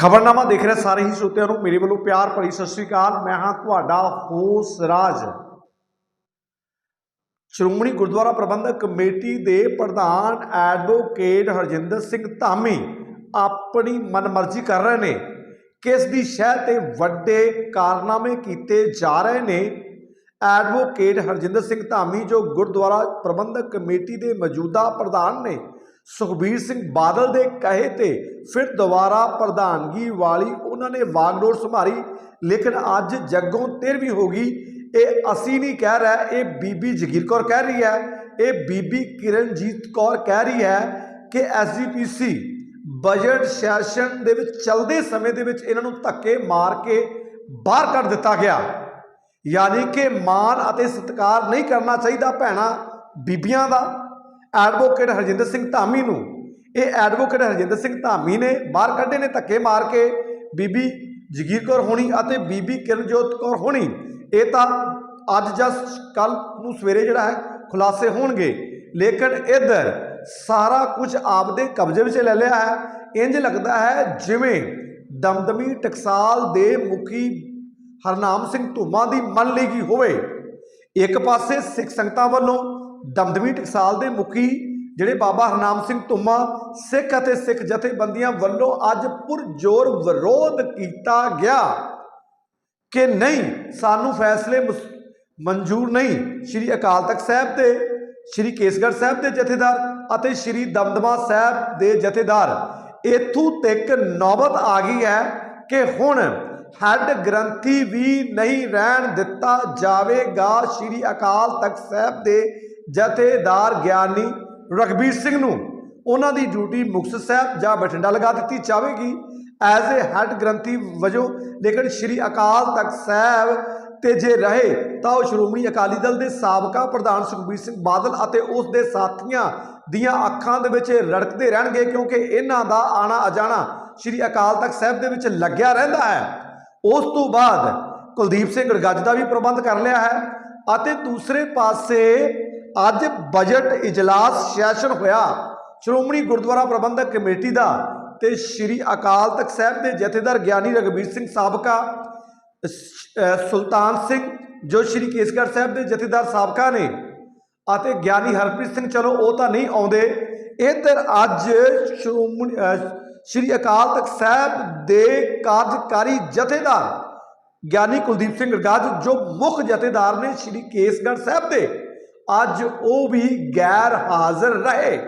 ਖਬਰਨਾਮਾ ਦੇਖ ਰਹੇ ਸਾਰੇ ਹੀ ਸਰੋਤਿਆਂ ਨੂੰ। ਮੇਰੇ ਵੱਲੋਂ ਪਿਆਰ ਭਰੀ ਸਤਿ ਸ੍ਰੀ ਅਕਾਲ। ਮੈਂ ਹਾਂ ਤੁਹਾਡਾ ਹੋਸ ਰਾਜ। ਸ਼੍ਰੋਮਣੀ ਗੁਰਦੁਆਰਾ ਪ੍ਰਬੰਧਕ ਕਮੇਟੀ ਦੇ ਪ੍ਰਧਾਨ ਐਡਵੋਕੇਟ ਹਰਜਿੰਦਰ ਸਿੰਘ ਧਾਮੀ ਆਪਣੀ ਮਨਮਰਜ਼ੀ ਕਰ ਰਹੇ ਨੇ ਕਿਸ ਦੀ ਸ਼ਹਿ ਤੇ ਵੱਡੇ ਕਾਰਨਾਮੇ ਕੀਤੇ ਜਾ ਰਹੇ ਨੇ। ਐਡਵੋਕੇਟ ਹਰਜਿੰਦਰ ਸਿੰਘ ਧਾਮੀ ਜੋ ਗੁਰਦੁਆਰਾ ਪ੍ਰਬੰਧਕ ਕਮੇਟੀ ਦੇ ਮੌਜੂਦਾ ਪ੍ਰਧਾਨ ਨੇ ਸੁਖਬੀਰ ਸਿੰਘ ਬਾਦਲ ਦੇ ਕਹੇ ਤੇ ਫਿਰ ਦੁਬਾਰਾ ਪ੍ਰਧਾਨਗੀ ਵਾਲੀ ਉਹਨਾਂ ਨੇ ਵਾਗਡੋਰ ਸੰਭਾਲੀ, ਲੇਕਿਨ ਅੱਜ ਜੱਗੋਂ 13ਵੀਂ ਹੋ ਗਈ। ਇਹ ਅਸੀਂ ਨਹੀਂ ਕਹਿ ਰਿਹਾ, ਇਹ ਬੀਬੀ ਜਗੀਰ ਕੌਰ ਕਹਿ ਰਹੀ ਹੈ। ਇਹ ਬੀਬੀ ਕਿਰਨਜੀਤ ਕੌਰ ਕਹਿ ਰਹੀ ਹੈ ਕਿ ਐਸਜੀਪੀਸੀ ਬਜਟ ਸੈਸ਼ਨ ਦੇ ਵਿੱਚ ਚੱਲਦੇ ਸਮੇਂ ਦੇ ਵਿੱਚ ਇਹਨਾਂ ਨੂੰ ਧੱਕੇ ਮਾਰ ਕੇ ਬਾਹਰ ਕੱਢ ਦਿੱਤਾ ਗਿਆ। ਯਾਨੀ ਕਿ ਮਾਣ ਅਤੇ ਸਤਿਕਾਰ ਨਹੀਂ ਕਰਨਾ ਚਾਹੀਦਾ ਭੈਣਾ, ਬੀਬੀਆਂ ਦਾ। ਐਡਵੋਕੇਟ ਹਰਜਿੰਦਰ ਸਿੰਘ ਧਾਮੀ ਨੂੰ। ਇਹ ਐਡਵੋਕੇਟ ਹਰਜਿੰਦਰ ਸਿੰਘ ਧਾਮੀ ਨੇ ਬਾਹਰ ਕੱਢੇ ਨੇ, ਧੱਕੇ ਮਾਰ ਕੇ। ਬੀਬੀ ਜਗੀਰ ਕੌਰ ਹੋਣੀ ਅਤੇ ਬੀਬੀ ਕਿਰਨਜੋਤ ਕੌਰ ਹੋਣੀ, ਇਹ ਤਾਂ ਅੱਜ ਜਾਂ ਕੱਲ ਨੂੰ ਸਵੇਰੇ ਜਿਹੜਾ ਹੈ ਖੁਲਾਸੇ ਹੋਣਗੇ। ਲੇਕਿਨ ਇੱਧਰ ਸਾਰਾ ਕੁਝ ਆਪਦੇ ਕਬਜ਼ੇ ਵਿੱਚ ਲੈ ਲਿਆ ਹੈ। ਇੰਜ ਲੱਗਦਾ ਹੈ ਜਿਵੇਂ ਦਮਦਮੀ ਟਕਸਾਲ ਦੇ ਮੁਖੀ ਹਰਨਾਮ ਸਿੰਘ ਧੁਮਾ ਦੀ ਮੰਨ ਲਈ ਗਈ ਹੋਵੇ। ਇੱਕ ਪਾਸੇ ਸਿੱਖ ਸੰਗਤਾਂ ਵੱਲੋਂ ਦਮਦਮੀ ਟਕਸਾਲ ਦੇ ਮੁਖੀ ਜਿਹੜੇ ਬਾਬਾ ਹਰਨਾਮ ਸਿੰਘ ਧੁੰਮਾ, ਸਿੱਖ ਅਤੇ ਸਿੱਖ ਜਥੇਬੰਦੀਆਂ ਵੱਲੋਂ ਅੱਜ ਪੁਰਜੋਰ ਵਿਰੋਧ ਕੀਤਾ ਗਿਆ ਕਿ ਨਹੀਂ, ਸਾਨੂੰ ਫੈਸਲੇ ਮੁਸ- ਮਨਜ਼ੂਰ ਨਹੀਂ। ਸ਼੍ਰੀ ਅਕਾਲ ਤਖਤ ਸਾਹਿਬ ਦੇ, ਸ਼੍ਰੀ ਕੇਸਗੜ੍ਹ ਸਾਹਿਬ ਦੇ ਜਥੇਦਾਰ ਅਤੇ ਸ਼੍ਰੀ ਦਮਦਮਾ ਸਾਹਿਬ ਦੇ ਜਥੇਦਾਰ। ਇਥੋਂ ਤੱਕ ਨੌਬਤ ਆ ਗਈ ਹੈ ਕਿ ਹੁਣ ਹੈੱਡ ਗ੍ਰੰਥੀ ਵੀ ਨਹੀਂ ਰਹਿਣ ਦਿੱਤਾ ਜਾਵੇਗਾ। ਸ਼੍ਰੀ ਅਕਾਲ ਤਖਤ ਸਾਹਿਬ ਦੇ ਜਥੇਦਾਰ ਗਿਆਨੀ ਰਗਬੀਰ ਸਿੰਘ ਨੂੰ ਉਹਨਾਂ ਦੀ ਡਿਊਟੀ ਮੁਕਤਸਰ ਸਾਹਿਬ ਜਾਂ ਬਠਿੰਡਾ ਲਗਾ ਦਿੱਤੀ ਜਾਵੇਗੀ। ਐਜ਼ ਅ ਹੈੱਡ ਗ੍ਰੰਥੀ ਵਜੋਂ, ਲੇਕਿਨ ਸ਼੍ਰੀ ਅਕਾਲ ਤਖਤ ਸਾਹਿਬ ਤੇ ਜੇ ਰਹੇ, ਤਾਂ ਉਹ ਸ਼੍ਰੋਮਣੀ ਅਕਾਲੀ ਦਲ ਦੇ ਸਾਬਕਾ ਪ੍ਰਧਾਨ ਸੁਖਬੀਰ ਸਿੰਘ ਬਾਦਲ ਅਤੇ ਉਸ ਦੇ ਸਾਥੀਆਂ ਦੀਆਂ ਅੱਖਾਂ ਦੇ ਵਿੱਚ ਰੜਕਦੇ ਰਹਿਣਗੇ ਕਿਉਂਕਿ ਇਹਨਾਂ ਦਾ ਆਣਾ ਅਜਾਣਾ ਸ਼੍ਰੀ ਅਕਾਲ ਤਖਤ ਸਾਹਿਬ ਦੇ ਵਿੱਚ ਲੱਗਿਆ ਰਹਿੰਦਾ ਹੈ। ਉਸ ਤੋਂ ਬਾਅਦ ਕੁਲਦੀਪ ਸਿੰਘ ਗੱਜ ਦਾ ਵੀ ਪ੍ਰਬੰਧ ਕਰ ਲਿਆ ਹੈ ਅਤੇ ਦੂਸਰੇ ਪਾਸੇ ਅੱਜ ਬਜਟ ਇਜਲਾਸ ਸੈਸ਼ਨ ਹੋਇਆ। ਸ਼੍ਰੋਮਣੀ ਗੁਰਦੁਆਰਾ ਪ੍ਰਬੰਧਕ ਕਮੇਟੀ ਦਾ ਤੇ ਸ਼੍ਰੀ ਅਕਾਲ ਤਖਤ ਸਾਹਿਬ ਦੇ ਜਥੇਦਾਰ ਗਿਆਨੀ ਰਗਵੀਰ ਸਿੰਘ ਸਾਬਕਾ ਸੁਲਤਾਨ ਸਿੰਘ, ਜੋ ਸ਼੍ਰੀ ਕੇਸਗੜ੍ਹ ਸਾਹਿਬ ਦੇ ਜਥੇਦਾਰ ਸਾਬਕਾ ਨੇ ਅਤੇ ਗਿਆਨੀ ਹਰਪ੍ਰੀਤ ਸਿੰਘ ਚਲੋ ਉਹ ਤਾਂ ਨਹੀਂ ਆਉਂਦੇ। ਇੱਧਰ ਅੱਜ ਸ਼੍ਰੋਮਣੀ ਸ਼੍ਰੀ ਅਕਾਲ ਤਖਤ ਸਾਹਿਬ ਦੇ ਕਾਰਜਕਾਰੀ ਜਥੇਦਾਰ ਗਿਆਨੀ ਕੁਲਦੀਪ ਸਿੰਘ ਗੱਜ ਜੋ ਮੁੱਖ ਜਥੇਦਾਰ ਨੇ ਸ਼੍ਰੀ ਕੇਸਗੜ੍ਹ ਸਾਹਿਬ ਦੇ ਅੱਜ ਉਹ ਵੀ ਗੈਰ ਹਾਜ਼ਰ ਰਹੇ।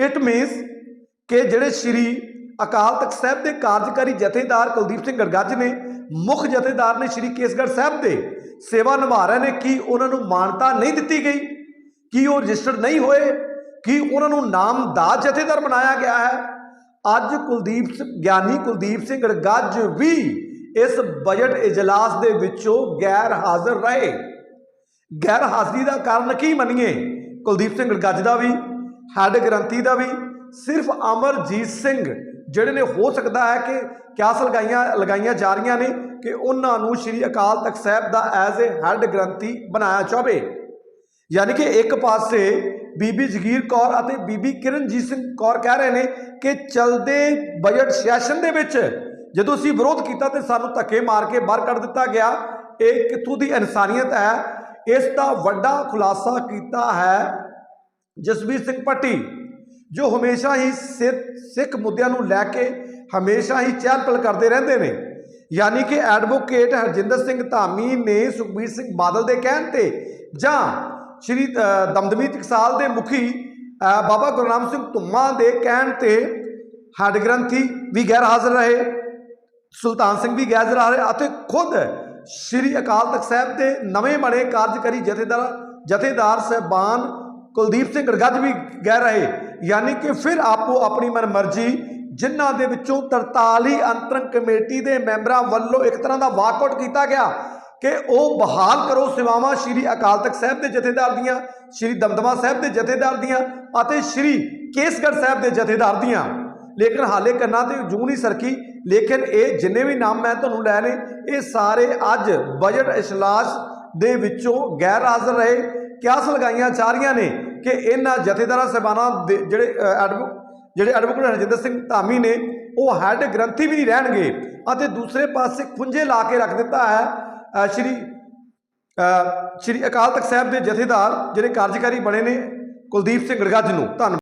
ਇਟ ਮੀਨਸ ਕਿ ਜਿਹੜੇ ਸ਼੍ਰੀ ਅਕਾਲ ਤਖਤ ਸਾਹਿਬ ਦੇ ਕਾਰਜਕਾਰੀ ਜਥੇਦਾਰ ਕੁਲਦੀਪ ਸਿੰਘ ਗਰਗੱਜ ਨੇ, ਮੁੱਖ ਜਥੇਦਾਰ ਨੇ ਸ਼੍ਰੀ ਕੇਸਗੜ੍ਹ ਸਾਹਿਬ ਦੇ ਸੇਵਾ ਨਿਭਾ ਰਹੇ ਨੇ, ਕੀ ਉਹਨਾਂ ਨੂੰ ਮਾਨਤਾ ਨਹੀਂ ਦਿੱਤੀ ਗਈ? ਕੀ ਉਹ ਰਜਿਸਟਰਡ ਨਹੀਂ ਹੋਏ? ਕੀ ਉਹਨਾਂ ਨੂੰ ਨਾਮਦਾਰ ਜਥੇਦਾਰ ਬਣਾਇਆ ਗਿਆ ਹੈ? ਅੱਜ ਕੁਲਦੀਪ ਗਿਆਨੀ ਕੁਲਦੀਪ ਸਿੰਘ ਗਰਗੱਜ ਵੀ ਇਸ ਬਜਟ ਇਜਲਾਸ ਦੇ ਵਿੱਚੋਂ ਗੈਰ ਹਾਜ਼ਰ ਰਹੇ। ਗੈਰ ਹਾਜ਼ਰੀ ਦਾ ਕਾਰਨ ਕੀ ਮੰਨੀਏ? ਕੁਲਦੀਪ ਸਿੰਘ ਗੱਜ ਦਾ ਵੀ, ਹੈੱਡ ਗ੍ਰੰਥੀ ਦਾ ਵੀ, ਸਿਰਫ ਅਮਰਜੀਤ ਸਿੰਘ, ਜਿਹੜੇ ਨੇ ਹੋ ਸਕਦਾ ਹੈ ਕਿ ਕਿਆਸ ਲਗਾਈਆਂ ਲਗਾਈਆਂ ਜਾ ਰਹੀਆਂ ਨੇ ਕਿ ਉਹਨਾਂ ਨੂੰ ਸ਼੍ਰੀ ਅਕਾਲ ਤਖਤ ਸਾਹਿਬ ਦਾ ਐਜ਼ ਅ ਹੈੱਡ ਗ੍ਰੰਥੀ ਬਣਾਇਆ ਜਾਵੇ। ਯਾਨੀ ਕਿ ਇੱਕ ਪਾਸੇ ਬੀਬੀ ਜਗੀਰ ਕੌਰ ਅਤੇ ਬੀਬੀ ਕਿਰਨਜੀਤ ਸਿੰਘ ਕੌਰ ਕਹਿ ਰਹੇ ਨੇ ਕਿ ਚਲਦੇ ਬਜਟ ਸੈਸ਼ਨ ਦੇ ਵਿੱਚ ਜਦੋਂ ਅਸੀਂ ਵਿਰੋਧ ਕੀਤਾ ਤੇ ਸਾਨੂੰ ਧੱਕੇ ਮਾਰ ਕੇ ਬਾਹਰ ਕੱਢ ਦਿੱਤਾ ਗਿਆ, ਇਹ ਕਿੱਥੋਂ ਦੀ ਇਨਸਾਨੀਅਤ ਹੈ? ਇਸ ਦਾ ਵੱਡਾ ਖੁਲਾਸਾ ਕੀਤਾ ਹੈ ਜਸਬੀਰ ਸਿੰਘ ਪੱਟੀ ਜੋ ਹਮੇਸ਼ਾ ਹੀ ਸਿ- ਸਿੱਖ ਮੁੱਦਿਆਂ ਨੂੰ ਲੈ ਕੇ ਹਮੇਸ਼ਾ ਹੀ ਚਹਿਲ-ਪਹਿਲ ਕਰਦੇ ਰਹਿੰਦੇ ਨੇ। ਯਾਨੀ ਕਿ ਐਡਵੋਕੇਟ ਹਰਜਿੰਦਰ ਸਿੰਘ ਧਾਮੀ ਨੇ ਸੁਖਬੀਰ ਸਿੰਘ ਬਾਦਲ ਦੇ ਕਹਿਣ ਤੇ ਜਾਂ ਸ਼੍ਰੀ ਦਮਦਮੀ ਟਕਸਾਲ ਦੇ ਮੁਖੀ ਬਾਬਾ ਗੁਰਨਾਮ ਸਿੰਘ ਧੁੰਮਾ ਦੇ ਕਹਿਣ ਤੇ ਹੱਡ ਗ੍ਰੰਥੀ ਵੀ ਗੈਰ ਹਾਜ਼ਰ ਰਹੇ, ਸੁਲਤਾਨ ਸਿੰਘ ਵੀ ਗੈਰ ਹਾਜ਼ਰ ਰਹੇ ਅਤੇ ਖੁਦ ਸ਼੍ਰੀ ਅਕਾਲ ਤਖਤ ਸਾਹਿਬ ਦੇ ਨਵੇਂ ਬਣੇ ਕਾਰਜਕਾਰੀ ਜਥੇਦਾਰ ਜਥੇਦਾਰ ਸਹਿਬਾਨ ਕੁਲਦੀਪ ਸਿੰਘ ਗੜਗੱਜ ਵੀ ਗਹਿ ਰਹੇ। ਯਾਨੀ ਕਿ ਫਿਰ ਆਪੋ ਆਪਣੀ ਮਨਮਰਜ਼ੀ ਜਿਨ੍ਹਾਂ ਦੇ ਵਿੱਚੋਂ 43 ਅੰਤਰੰਗ ਕਮੇਟੀ ਦੇ ਮੈਂਬਰਾਂ ਵੱਲੋਂ ਇੱਕ ਤਰ੍ਹਾਂ ਦਾ ਵਾਕਆਊਟ ਕੀਤਾ ਗਿਆ ਕਿ ਉਹ ਬਹਾਲ ਕਰੋ ਸੇਵਾਵਾਂ ਸ਼੍ਰੀ ਅਕਾਲ ਤਖਤ ਸਾਹਿਬ ਦੇ ਜਥੇਦਾਰ ਦੀਆਂ, ਸ਼੍ਰੀ ਦਮਦਮਾ ਸਾਹਿਬ ਦੇ ਜਥੇਦਾਰ ਦੀਆਂ ਅਤੇ ਸ਼੍ਰੀ ਕੇਸਗੜ੍ਹ ਸਾਹਿਬ ਦੇ ਜਥੇਦਾਰ ਦੀਆਂ। ਲੇਕਿਨ ਹਾਲੇ ਕੰਨਾਂ ਤੇ ਜੂ ਨਹੀਂ ਸਰਕੀ ਲੇਕਿਨ ਇਹ ਜਿੰਨੇ ਵੀ ਨਾਮ ਮੈਂ ਤੁਹਾਨੂੰ ਲੈ ਨੇ ਇਹ ਸਾਰੇ ਅੱਜ ਬਜਟ ਇਜਲਾਸ ਦੇ ਵਿੱਚੋਂ ਗੈਰ ਹਾਜ਼ਰ ਰਹੇ। ਕਿਆਸ ਲਗਾਈਆਂ ਜਾ ਰਹੀਆਂ ਨੇ ਕਿ ਇਹਨਾਂ ਜਥੇਦਾਰਾਂ, ਸਹਿਬਾਨਾਂ ਦੇ ਜਿਹੜੇ ਐਡਵੋ ਜਿਹੜੇ ਐਡਵੋਕੇਟ ਹਰਜਿੰਦਰ ਸਿੰਘ ਧਾਮੀ ਨੇ, ਉਹ ਹੈੱਡ ਗ੍ਰੰਥੀ ਵੀ ਨਹੀਂ ਰਹਿਣਗੇ ਅਤੇ ਦੂਸਰੇ ਪਾਸੇ ਖੁੰਝੇ ਲਾ ਕੇ ਰੱਖ ਦਿੱਤਾ ਹੈ ਸ਼੍ਰੀ ਸ਼੍ਰੀ ਅਕਾਲ ਤਖਤ ਸਾਹਿਬ ਦੇ ਜਥੇਦਾਰ ਜਿਹੜੇ ਕਾਰਜਕਾਰੀ ਬਣੇ ਨੇ ਕੁਲਦੀਪ ਸਿੰਘ ਗੜਗੱਜ ਨੂੰ। ਧੰਨਵਾਦ।